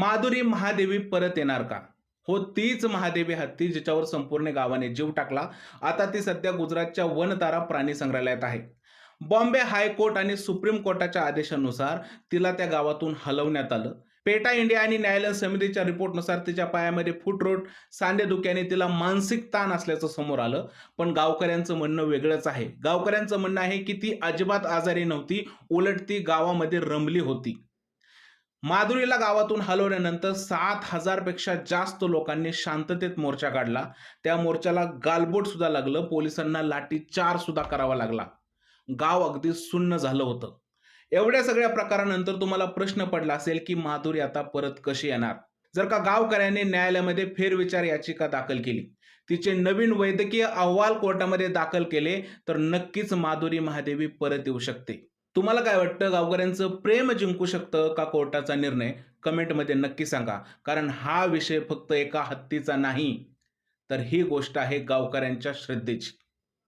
माधुरी महादेवी परत येणार का? हो तीच महादेवी हत्ती जिच्यावर संपूर्ण गावाने जीव टाकला. आता ती सध्या गुजरातच्या वनतारा प्राणी संग्रहालयात आहे. बॉम्बे हायकोर्ट आणि सुप्रीम कोर्टाच्या आदेशानुसार तिला त्या गावातून हलवण्यात आलं. पेटा इंडिया आणि न्यायालय समितीच्या रिपोर्टनुसार तिच्या पायामध्ये फुटरोट सांडेदुक्याने तिला मानसिक ताण असल्याचं समोर आलं. पण गावकऱ्यांचं म्हणणं वेगळंच आहे. गावकऱ्यांचं म्हणणं आहे की ती अजिबात आजारी नव्हती उलट ती गावामध्ये रमली होती. माधुरीला गावातून हलवल्यानंतर सात हजारपेक्षा जास्त लोकांनी शांततेत मोर्चा काढला. त्या मोर्चाला गालबोट सुद्धा लागलं. पोलिसांना लाठीचार सुद्धा करावा लागला. गाव अगदी सुन्न झालं होतं. एवढ्या सगळ्या प्रकारानंतर तुम्हाला प्रश्न पडला असेल की माधुरी आता परत कशी येणार? जर का गावकऱ्यांनी न्यायालयामध्ये फेरविचार याचिका दाखल केली. तिचे नवीन वैद्यकीय अहवाल कोर्टामध्ये दाखल केले तर नक्कीच माधुरी महादेवी परत येऊ शकते. तुम्हाला काय वाटतं? गावकऱ्यांचं प्रेम जिंकू शकतं का कोर्टाचा निर्णय? कमेंटमध्ये नक्की सांगा. कारण हा विषय फक्त एका हत्तीचा नाही तर ही गोष्ट आहे गावकऱ्यांच्या श्रद्धेची.